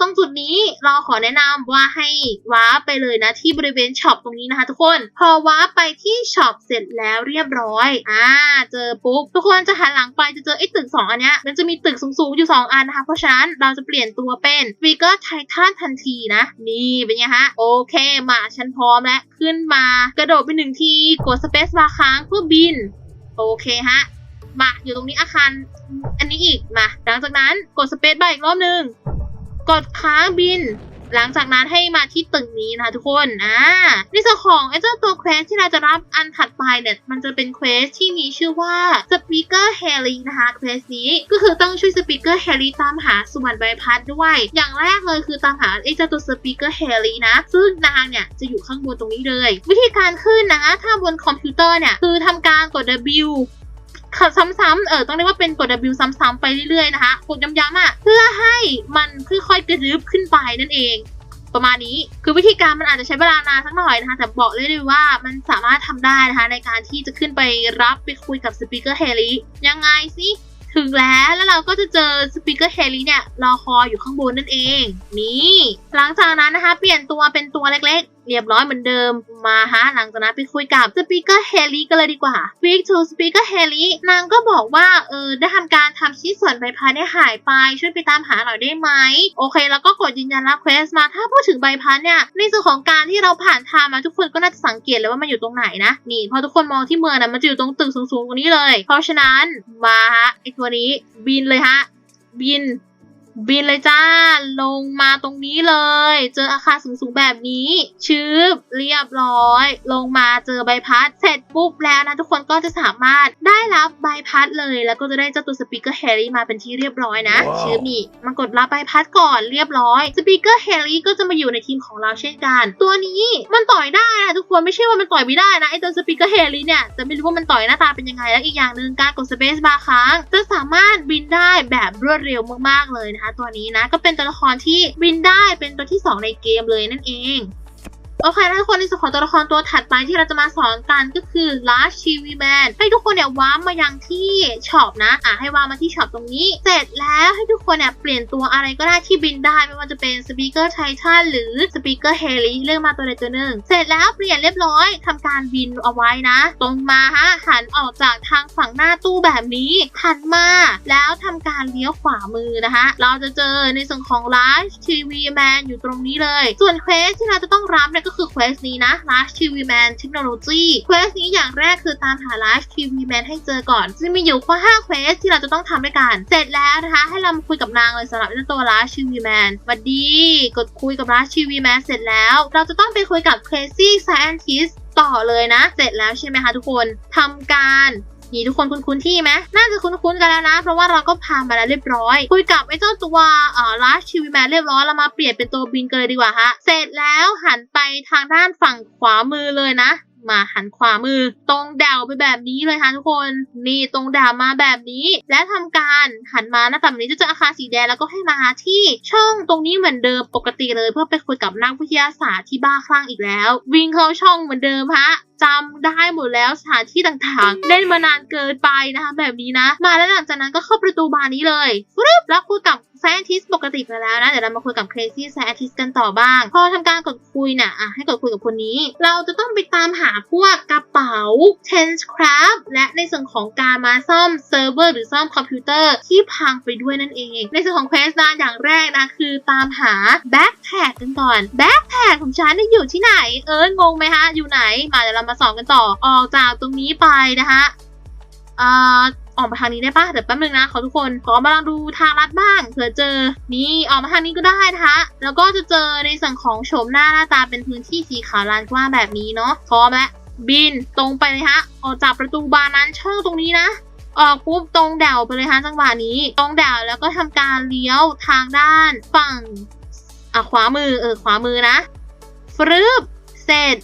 ตรงจุดนี้เราขอแนะนำว่าให้ว้าไปเลยนะที่บริเวณช็อปตรงนี้นะคะทุกคน พอว้าไปที่ช็อปเสร็จแล้วเรียบร้อยอ่าเจอปุ๊บทุกคนจะหันหลังไปจะเจอไอ้ตึกสองอันเนี้ยมันจะมีตึกสูงๆอยู่สองอันนะคะเพราะฉะนั้นเราจะเปลี่ยนตัวเป็นสปีกเกอร์ไททันทันทีนะ นี่เป็นไงฮะ โอเคมาฉันพร้อมแล้ว ขึ้นมากระโดดไปหนึ่งทีกดสเปซบาร์ค้างเพื่อบิน โอเคฮะมาอยู่ตรงนี้อาคาร อันนี้อีกมาหลังจากนั้นกดสเปซบาร์อีกรอบหนึ่ง กดค้างบิน หลังจากนั้นให้มาที่ตึกนี้นะคะทุกคนอ่าในส่วนของไอ้เจ้าตัวเควสที่เราจะรับอันถัดไปเนี่ยมันจะเป็นเควสที่มีชื่อว่า Speaker Harry นะคะเควสนี้ก็คือต้องช่วย Speaker Harry ตามหาสุวรรณใบพัดด้วย อย่างแรกเลยคือตามหาไอ้เจ้าตัว Speaker Harry นะ ซึ่งนางเนี่ยจะอยู่ข้างบนตรงนี้เลย วิธีการขึ้นนะ ถ้าบนคอมพิวเตอร์เนี่ยคือทำการกด W ขัดซ้ำๆเออต้องเรียกว่าเป็นกด W ซ้ำๆไปเรื่อยๆนะคะกดย้ำๆอะเพื่อให้มันค่อยๆกระดึบขึ้นไปนั่นเอง ประมาณนี้คือวิธีการมันอาจจะใช้เวลานานสักหน่อยนะคะแต่บอกเลยเลยว่ามันสามารถทำได้นะคะในการที่จะขึ้นไปรับไปคุยกับสปีกเกอร์เฮลิยังไงสิถึงแล้วแล้วเราก็จะเจอสปีกเกอร์เฮลิเนี่ยรอคอยอยู่ข้างบนนั่นเอง นี่ หลังจากนั้นนะคะ เปลี่ยนตัวเป็นตัวเล็ก เรียบร้อยเหมือนเดิมมาฮะหลังจากนั้นไปคุยกับสปีกเกอร์เฮลิกันเลยดีกว่า Speak to Speaker Haley นางก็บอกว่าเออได้ทำการทำชิ้นส่วนใบพัดได้หายไป ช่วยไปตามหาหน่อยได้ไหมโอเค แล้วก็กดยืนยันรับเควสมาถ้าพูดถึงใบพัดเนี่ยในส่วนของการที่เราผ่านทางมาทุกคนก็น่าจะสังเกตเลยว่ามันอยู่ตรงไหนนะนี่พอทุกคนมองที่เมืองนะมันจะอยู่ตรงตึกสูงๆตรงนี้เลย เพราะฉะนั้นมาฮะไอตัวนี้บินเลยฮะบิน บินเลยจ้า ลงมาตรงนี้เลย เจออาคารสูงๆแบบนี้ ชืบเรียบร้อย ลงมาเจอใบพัด เสร็จปุ๊บแล้วนะทุกคนก็จะสามารถได้รับใบพัดเลย แล้วก็จะได้เจ้าตัวสปีกเกอร์แฮร์รี่มาเป็นที่เรียบร้อยนะว้าวชืบนี่มากดรับใบพัดก่อนเรียบร้อยสปีกเกอร์แฮร์รี่ก็จะมาอยู่ในทีมของเราเช่นกัน ตัวนี้มันต่อยได้นะทุกคนไม่ใช่ว่ามันต่อยไม่ได้นะไอตัวสปีกเกอร์แฮร์รี่เนี่ยจะไม่รู้ว่ามันต่อยหน้าตาเป็นยังไงแล้วอีกอย่างหนึ่งการกดสเปซบาร์ค้างจะสามารถบินได้แบบรวดเร็วมากๆเลยนะคะตัวนี้นะก็เป็นตัวละครที่บินได้เป็นตัวที่ 2 ในเกมเลยนั่นเอง โอเคทุกคนในส่วนของตัวละครตัวถัดไปที่เราจะมาสอนกันก็คือ Last TV Man ให้ทุกคนเนี่ยว้าร์ปมายังที่ช็อปนะอะให้ว้าร์ปมาที่ช็อปตรงนี้ เสร็จแล้วให้ทุกคนเนี่ยเปลี่ยนตัวอะไรก็ได้ที่บินได้ไม่ว่าจะเป็น Speaker Titan หรือ Speaker Haley เลือกมาตัวใดตัวหนึ่ง เสร็จแล้วเปลี่ยนเรียบร้อยทำการบินเอาไว้นะ ตรงมาฮะหันออกจากทางฝั่งหน้าตู้แบบนี้หันมาแล้วทำการเลี้ยวขวามือนะคะ เราจะเจอในส่วนของ Last TV Man อยู่ตรงนี้เลย ส่วนเควสที่เราจะต้องรับเนี่ยก็คือเควสนี้นะ Last TV Man Technology เควสนี้อย่างแรกคือตามหา Last TV Man ให้เจอก่อนจะมีอยู่ข้อ5เควสที่เราจะต้องทำด้วยกัน เสร็จแล้วนะคะ ให้เรามาคุยกับนางเลยสำหรับเจ้าตัว Last TV Man วัสดี กดคุยกับ Last TV Man เสร็จแล้ว เราจะต้องไปคุยกับ Crazy Scientist ต่อเลยนะ เสร็จแล้วใช่ไหมคะทุกคนทำการ นี่ทุกคนคุ้นๆที่ไหมน่าจะคุ้นๆกันแล้วนะ เพราะว่าเราก็พามาแล้วเรียบร้อย คุยกับไอ้เจ้าตัวเอ่อ Last TV Man เรียบร้อยเรามาเปลี่ยนเป็นตัวบินกันเลยดีกว่าฮะ เสร็จแล้วหันไปทางด้านฝั่งขวามือเลยนะมาหันขวามือ ตรงดาวไปแบบนี้เลยค่ะทุกคน นี่ตรงดาวมาแบบนี้ และทำการหันมาหน้าต่างนี้จะเจออาคารสีแดงแล้วก็ให้มาที่ช่องตรงนี้เหมือนเดิมปกติเลย เพื่อไปคุยกับนักวิทยาศาสตร์ที่บ้าคลั่งอีกแล้ว วิ่งเข้าช่องเหมือนเดิมฮะ จำได้หมดแล้วสถานที่ต่างๆ เล่นมานานเกินไปนะคะแบบนี้นะ มาแล้วหลังจากนั้นก็เข้าประตูบานนี้เลยรึบแล้วคุยกับ scientist ปกติไปแล้วนะ เดี๋ยวเรามาคุยกับ crazy scientist กันต่อบ้าง พอทำการกดคุยน่ะอะให้กดคุยกับคนนี้ เราจะต้องไปตามหาพวกกระเป๋า tense craft และในส่วนของการมาซ่อมเซิร์ฟเวอร์หรือซ่อมคอมพิวเตอร์ที่พังไปด้วยนั่นเอง ในส่วนของ quest นะอย่างแรกนะคือตามหา backpack กันก่อน backpack ของฉันนี่อยู่ที่ไหน เอองงไหมฮะอยู่ไหนมาเดี๋ยวเรามาสอนกันต่อออกจากตรงนี้ไปนะคะอ่าออกมาทางนี้ได้ปะเดี๋ยวแป๊บนึงนะขอทุกคนขอมาลองดูทางลัดบ้างเผื่อเจอ นี่ออกมาทางนี้ก็ได้นะคะแล้วก็จะเจอในส่วนของโฉมหน้าหน้าตาเป็นพื้นที่สีขาวลานกว้างแบบนี้เนาะพร้อมแล้วบินตรงไปเลยฮะออกจากประตูบานนั้นช่องตรงนี้นะออกปุ๊บตรงแดวไปเลยฮะจังหวะนี้ ตรงแดวแล้วก็ทำการเลี้ยวทางด้านฝั่งอะขวามือเออขวามือนะฟรึบเสร็จ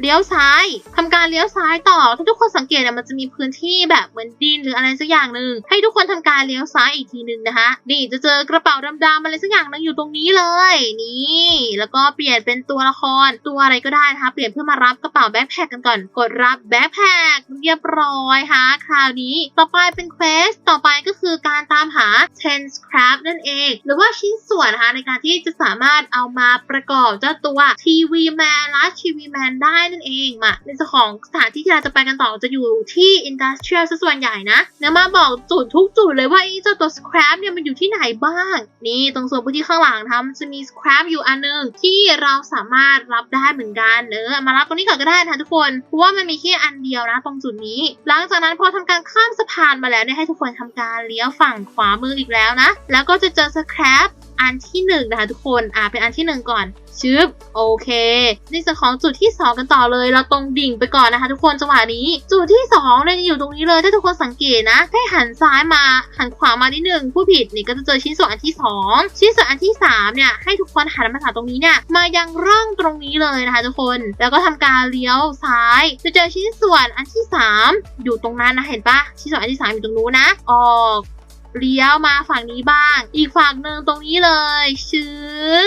เลี้ยวซ้ายทำการเลี้ยวซ้ายต่อ ถ้าทุกคนสังเกตเนี่ยมันจะมีพื้นที่แบบเหมือนดินหรืออะไรสักอย่างหนึ่งให้ทุกคนทำการเลี้ยวซ้ายอีกทีหนึ่งนะคะ นี่จะเจอกระเป๋าดำๆอะไรสักอย่างหนึงอยู่ตรงนี้เลย นี่ แล้วก็เปลี่ยนเป็นตัวละครตัวอะไรก็ได้นะคะ เปลี่ยนเพื่อมารับกระเป๋าแบ็คแพคกันก่อน กดรับแบ็คแพคเรียบร้อยค่ะคราวนี้ต่อไปเป็นเควสต่อไปก็คือการตามหา10 scrap นั่นเอง หรือว่าชิ้นส่วนนะคะในการที่จะสามารถเอามาประกอบเจ้าตัวทีวีแมนและทีวีแมนได้นั่นเองมาในส่วนของสถานที่ที่เราจะไปกันต่อจะอยู่ที่ Industrial ซะส่วนใหญ่นะเดี๋ยวมาบอกจุดทุกจุดเลยว่าไอ้เจ้าตัว scrap เนี่ยมันอยู่ที่ไหนบ้าง นี่ตรงส่วนพื้นที่ข้างหลังนะมันจะมี scrap อยู่อันหนึงที่เราสามารถรับได้เหมือนกันเออมารับตรงนี้ก่อนก็ได้นะทุกคนเพราะว่ามันมีแค่อันเดียวนะ ตรงจุดนี้ หลังจากนั้นพอทำการข้ามสะพานมาแล้วเนี่ยให้ทุกคนทำการเลี้ยวฝั่งขวามืออีกแล้วนะ แล้วก็จะเจอ scrap อันที่หนึ่งนะคะทุกคนอ่าเป็นอันที่หนึ่งก่อนชึบโอเค ในส่วนของจุดที่ 2 กันต่อเลย เราตรงดิ่งไปก่อนนะคะ ทุกคนจังหวะนี้ จุดที่2เนี่ยอยู่ตรงนี้เลยถ้าทุกคนสังเกตนะให้หันซ้ายมาหันขวามานิดนึงผู้ผิดนี่ก็จะเจอชิ้นส่วนอันที่ 2 ชิ้นส่วนอันที่3เนี่ยให้ทุกคนหันมาหาตรงนี้เนี่ยมายังร่องตรงนี้เลยนะคะทุกคนแล้วก็ทำการเลี้ยวซ้าย จะเจอชิ้นส่วนอันที่ 3 อยู่ตรงนั้นนะเห็นปะชิ้นส่วนอันที่ 3 อยู่ตรงนู้นนะออก เลี้ยวมาฝั่งนี้บ้าง อีกฝั่งหนึ่งตรงนี้เลยชื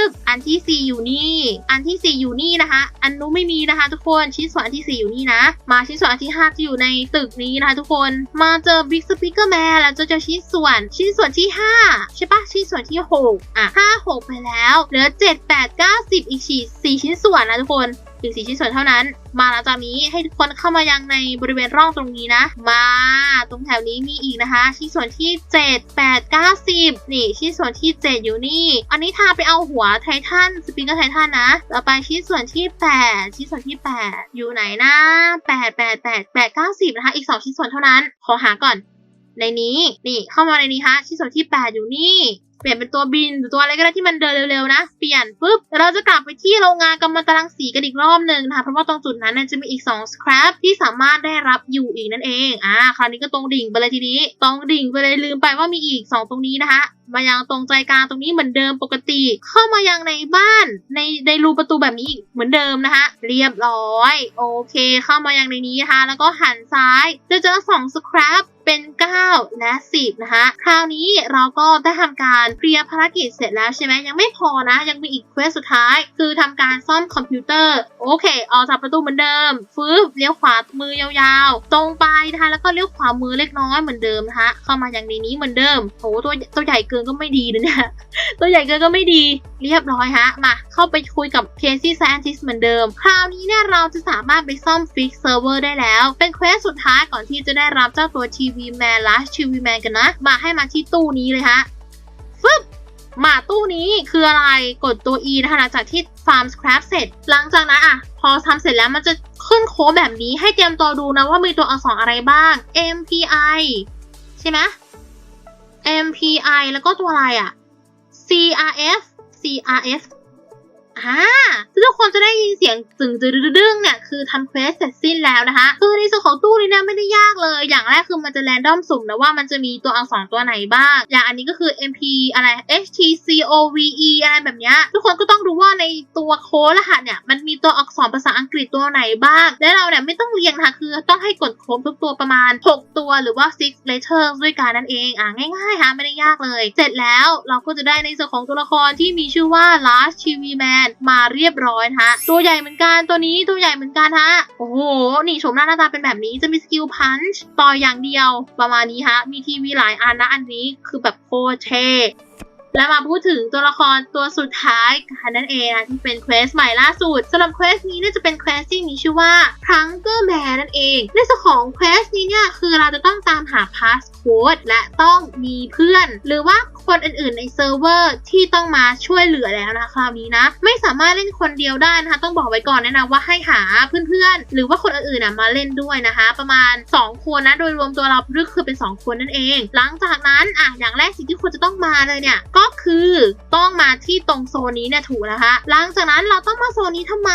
บอันที่สี่อยู่นี่ อันที่สี่อยู่นี่นะคะ อันนู้นไม่มีนะคะ ทุกคนชิ้นส่วนอันที่สี่อยู่นี่นะ มาชิ้นส่วนอันที่ห้าจะอยู่ในตึกนี้นะคะ ทุกคนมาเจอ Big Speaker Man แล้วจะเจอชิ้นส่วนชิ้นส่วนที่ห้าใช่ปะชิ้นส่วนที่หกอะห้าหกไปแล้ว เหลือเจ็ดแปดเก้าสิบอีกสี่สี่ชิ้นส่วนนะทุกคน อีกสี่ชิ้นส่วนเท่านั้น มาหลังจากนี้ให้ทุกคนเข้ามายังในบริเวณร่องตรงนี้นะ มาตรงแถวนี้มีอีกนะคะ ชิ้นส่วนที่ 7 8 9 10 นี่ ชิ้นส่วนที่ 7 อยู่นี่ อันนี้ทาไปเอาหัวไททันสปริงเกอร์ไททันนะต่อไปชิ้นส่วนที่ 8 ชิ้นส่วนที่ 8 อยู่ไหนนะ8 8 8 8 9 10นะคะอีก 2 ชิ้นส่วนเท่านั้น ขอหาก่อน ในนี้นี่เข้ามาในนี้ฮะชิ้นส่วนที่ 8 อยู่นี่ เปลี่ยนเป็นตัวบินหรือตัวอะไรก็ได้ที่มันเดินเร็วๆนะ เปลี่ยนปุ๊บเราจะกลับไปที่โรงงานกำมะตรังสีกันอีกรอบหนึ่งนะคะเพราะว่าตรงจุดนั้นจะมีอีก2 scrap ที่สามารถได้รับอยู่อีกนั่นเองอ่าคราวนี้ก็ตรงดิ่งไปเลยทีนี้ ตรงดิ่งไปเลยลืมไปว่ามีอีก 2 ตรงนี้นะคะมายังตรงใจกลางตรงนี้เหมือนเดิมปกติ เข้ามายังในบ้านในในรูประตูแบบนี้อีกเหมือนเดิมนะคะ เรียบร้อย โอเค เข้ามายังในนี้นะคะแล้วก็หันซ้ายจะเจอสองสครับ เป็น 9 และ 10 นะคะ คราวนี้เราก็ได้ทำการเคลียร์ภารกิจเสร็จแล้วใช่ไหมยังไม่พอนะ ยังมีอีกเควสสุดท้าย คือทำการซ่อมคอมพิวเตอร์ โอเค ออกจากประตูเหมือนเดิม ฟืบเลี้ยวขวามือยาวๆ ตรงไปนะคะแล้วก็เลี้ยวขวามือเล็กน้อยเหมือนเดิมนะคะเข้ามาอย่างในนี้เหมือนเดิมโหตัวตัวใหญ่เกินก็ไม่ดีนะเนี่ยตัวใหญ่เกินก็ไม่ดีเรียบร้อยฮะ มาเข้าไปคุยกับ Casey Scientist เหมือนเดิม คราวนี้เนี่ยเราจะสามารถไปซ่อมฟิกเซิร์ฟเวอร์ได้แล้ว เป็นเควสสุดท้ายก่อนที่จะได้รับเจ้าตัวทีวีแมนลัชทีวีแมนกันนะ มาให้มาที่ตู้นี้เลยฮะฟึบมาตู้นี้คืออะไรกดตัว E นะคะหลังจากที่ฟาร์มสครับเสร็จ หลังจากนั้นอะ พอทำเสร็จแล้วมันจะขึ้นโค้ดแบบนี้ให้เตรียมตัวดูนะว่ามีตัวอักษรอะไรบ้าง MPI ใช่ไหม MPI แล้วก็ตัวอะไรอะ CRF CRF อ่าทุกคนจะได้ยินเสียงตึงตึงดึงเนี่ยคือทำเควสเสร็จสิ้นแล้วนะคะคือในส่วนของตู้นี้เนี่ยไม่ได้ยากเลย อย่างแรกคือมันจะแรนดอมสุ่มนะว่ามันจะมีตัวอักษรตัวไหนบ้าง อย่างอันนี้ก็คือ MP อะไร HTCOVE อะไรแบบเนี้ยทุกคนก็ต้องรู้ว่าในตัวโค้ดรหัสเนี่ยมันมีตัวอักษรภาษาอังกฤษตัวไหนบ้าง และเราเนี่ยไม่ต้องเรียงนะคะคือต้องให้กดโครบทุกตัวประมาณ 6 ตัวหรือว่า six letters ด้วยกันนั่นเองอะง่ายๆค่ะไม่ได้ยากเลย เสร็จแล้วเราก็จะได้ในส่วนของตัวละครที่มีชื่อว่า Last TV Man มาเรียบร้อยนะคะตัวใหญ่เหมือนกันตัวนี้ตัวใหญ่เหมือนกันฮะโอ้โหนี่โฉมหน้าหน้าตาเป็นแบบนี้จะมีสกิลพันช์ต่ออย่างเดียวประมาณนี้ฮะมีทีวีหลายอันนะอันนี้คือแบบโคตรเท่และมาพูดถึงตัวละครตัวสุดท้ายกันนั่นเองนะที่เป็นเควสใหม่ล่าสุดสำหรับเควสนี้เนี่ยจะเป็นเควสที่มีชื่อว่าครังเกอร์แมนนั่นเองในส่วนของเควสนี้เนี่ยคือเราจะต้องตามหาพาสโค้ดและต้องมีเพื่อน หรือว่า คนอื่นๆในเซิร์ฟเวอร์ที่ต้องมาช่วยเหลือแล้วนะคะคราวนี้นะ ไม่สามารถเล่นคนเดียวได้นะคะ ต้องบอกไว้ก่อนแนะนะว่าให้หาเพื่อนๆ หรือว่าคนอื่นๆมาเล่นด้วยนะคะ ประมาณ 2 คนนะโดยรวมตัวเราก็คือเป็น 2 คนนั่นเอง หลังจากนั้นอะอย่างแรกสิ่งที่ควรจะต้องมาเลยเนี่ยก็คือต้องมาที่ตรงโซนนี้เนี่ยถูกนะคะ หลังจากนั้นเราต้องมาโซนนี้ทำไม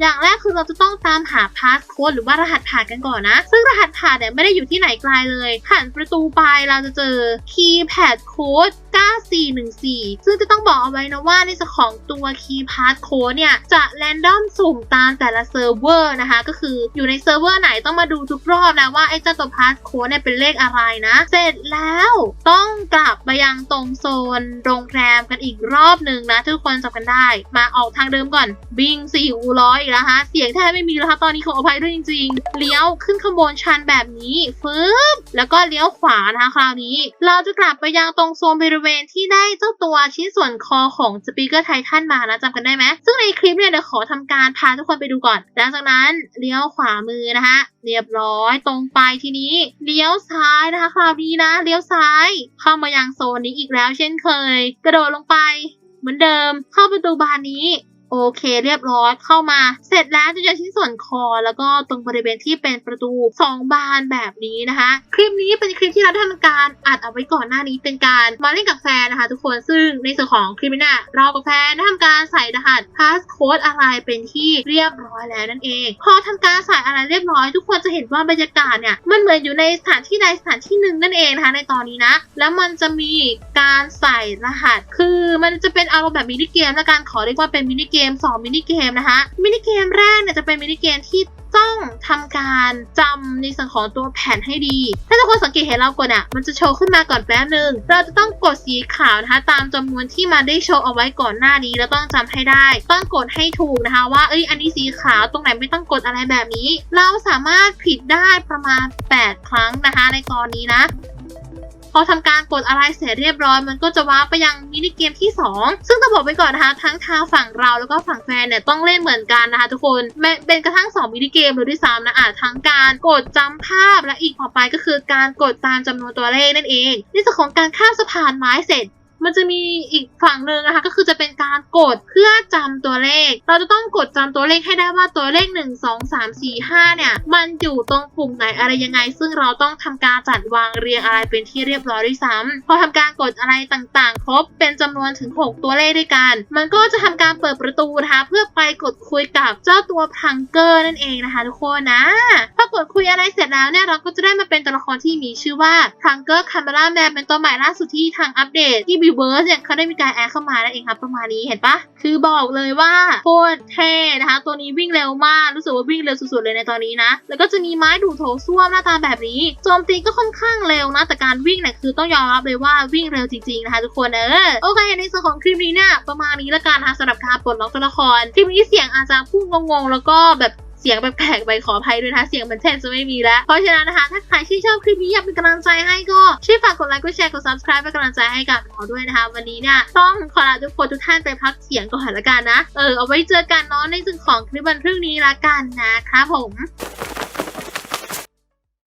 อย่างแรกคือเราจะต้องตามหาพาสโค้ดหรือว่ารหัสผ่านกันก่อนนะ ซึ่งรหัสผ่านเนี่ยไม่ได้อยู่ที่ไหนไกลเลยหันประตูไปเราจะเจอคีย์แพดโค้ด9414 ซึ่งจะต้องบอกเอาไว้นะว่าในส่วนของตัวคีย์พาสโค้ดเนี่ย จะแรนดอมสุ่มตามแต่ละเซิร์ฟเวอร์นะคะ ก็คืออยู่ในเซิร์ฟเวอร์ไหนต้องมาดูทุกรอบนะว่าไอ้เจ้าตัวพาสโค้ดเนี่ยเป็นเลขอะไรนะ เสร็จแล้วต้องกลับไปยังตรงโซนโรงแรมกันอีกรอบหนึ่งนะ ทุกคนจำกันได้ มาออกทางเดิมก่อน บิงสี่อูร้อยอีกแล้วฮะ เสียงแทบไม่มีแล้วค่ะตอนนี้ขออภัยด้วยจริง ๆ เลี้ยวขึ้นขบวนชันแบบนี้ฟึบแล้วก็เลี้ยวขวานะคะคราวนี้ เราจะกลับไปยังตรงโซนบริเวณที่ได้เจ้าตัวชิ้นส่วนคอของสปีกเกอร์ไททันมานะจำกันได้ไหมซึ่งในคลิปเนี่ยเดี๋ยวขอทำการพาทุกคนไปดูก่อน หลังจากนั้นเลี้ยวขวามือนะคะเรียบร้อยตรงไปทีนี้เลี้ยวซ้ายนะคะคราวนี้นะเลี้ยวซ้าย เข้ามายังโซนนี้อีกแล้วเช่นเคย กระโดดลงไปเหมือนเดิมเข้าประตูบานนี้ โอเคเรียบร้อยเข้ามา เสร็จแล้วจะเจอชิ้นส่วนคอ แล้วก็ตรงบริเวณที่เป็นประตูสองบานแบบนี้นะคะ คลิปนี้เป็นคลิปที่เราได้ทำการอัดเอาไว้ก่อนหน้านี้เป็นการมาเล่นกับแฟนนะคะ ทุกคนซึ่งในส่วนของคลิปนี้เนี่ยเรากับแฟนได้ทำการใส่รหัสพาสโค้ดอะไรเป็นที่เรียบร้อยแล้วนั่นเอง พอทำการใส่อะไรเรียบร้อย ทุกคนจะเห็นว่าบรรยากาศเนี่ยมันเหมือนอยู่ในสถานที่ใดสถานที่หนึ่งนั่นเองนะคะในตอนนี้นะ แล้วมันจะมีการใส่รหัส คือมันจะเป็นอารมณ์แบบมินิเกมและการขอเรียกว่าเป็นมินิเกมสองมินิเกมนะคะมินิเกมแรกเนี่ยจะเป็นมินิเกมที่ต้องทำการจำในส่วนของตัวแผ่นให้ดี ถ้าทุกคนสังเกตเห็นเรากดอะ มันจะโชว์ขึ้นมาก่อนแป๊บนึงเราจะต้องกดสีขาวนะคะ ตามจำนวนที่มันได้โชว์เอาไว้ก่อนหน้านี้ แล้วต้องจำให้ได้ ต้องกดให้ถูกนะคะ ว่า เอ้ย อันนี้สีขาว ตรงไหนไม่ต้องกดอะไรแบบนี้ เราสามารถผิดได้ประมาณ 8 ครั้งนะคะ ในตอนนี้นะ พอทำการกดอะไรเสร็จเรียบร้อย มันก็จะว้าไปยังมินิเกมที่ 2 ซึ่งต้องบอกไปก่อนนะคะทั้งทางฝั่งเราแล้วก็ฝั่งแฟนเนี่ยต้องเล่นเหมือนกันนะคะทุกคนแม้เป็นกระทั่ง 2 มินิเกมเลยด้วยซ้ำนะอะทั้งการกดจำภาพและอีกต่อไปก็คือการกดตามจำนวนตัวเลขนั่นเองในส่วนของการข้ามสะพานไม้เสร็จ มันจะมีอีกฝั่งหนึ่งนะคะ ก็คือจะเป็นการกดเพื่อจำตัวเลข เราจะต้องกดจำตัวเลขให้ได้ว่าตัวเลข 1 2 3 4 5 เนี่ย มันอยู่ตรงปุ่มไหนอะไรยังไง ซึ่งเราต้องทำการจัดวางเรียงอะไรเป็นที่เรียบร้อยด้วยซ้ำพอทำการกดอะไรต่างๆ ครบเป็นจำนวนถึง 6 ตัวเลขด้วยกัน มันก็จะทำการเปิดประตูนะคะเพื่อไปกดคุยกับเจ้าตัวพังเกอร์นั่นเองนะคะ ทุกคนนะ พอกดคุยอะไรเสร็จแล้วเนี่ยเราก็จะได้มาเป็นตัวละครที่มีชื่อว่าพังเกอร์คาเมล่าแมนเป็นตัวใหม่ล่าสุดที่ทางอัปเดตที่บีเวิร์สเนี่ยเขาได้มีการแอดเข้ามานั่นเองครับประมาณนี้เห็นปะคือบอกเลยว่าโคตรเท่นะคะ ตัวนี้วิ่งเร็วมากรู้สึกว่าวิ่งเร็วสุดๆเลยในตอนนี้นะ แล้วก็จะมีไม้ดูโถส้วมหน้าตาแบบนี้โจมตีก็ค่อนข้างเร็วนะแต่การวิ่งเนี่ยคือต้องยอมรับเลยว่าวิ่งเร็วจริงๆนะคะทุกคนเออโอเคในส่วนของคลิปนี้เนี่ยประมาณนี้ละกันนะคะสำหรับการปลดล็อกตัวละครคลิปนี้เสียงอาจจะพูดงงๆแล้วก็แบบ เสียงแปลกๆไปขออภัยด้วยนะเสียงมันแทบจะไม่มีแล้ว เพราะฉะนั้นนะคะ ถ้าใครที่ชอบคลิปนี้อยากเป็นกำลังใจให้ก็ช่วยฝากกดไลค์กดแชร์กด subscribe เป็นกำลังใจให้กับเราด้วยนะคะ วันนี้เนี่ยต้องขอลาทุกคนทุกท่านไปพักเสียงก่อนละกันนะเออเอาไว้เจอกันเนาะในส่วนของคลิปวันพรุ่งนี้ละกันนะครับผม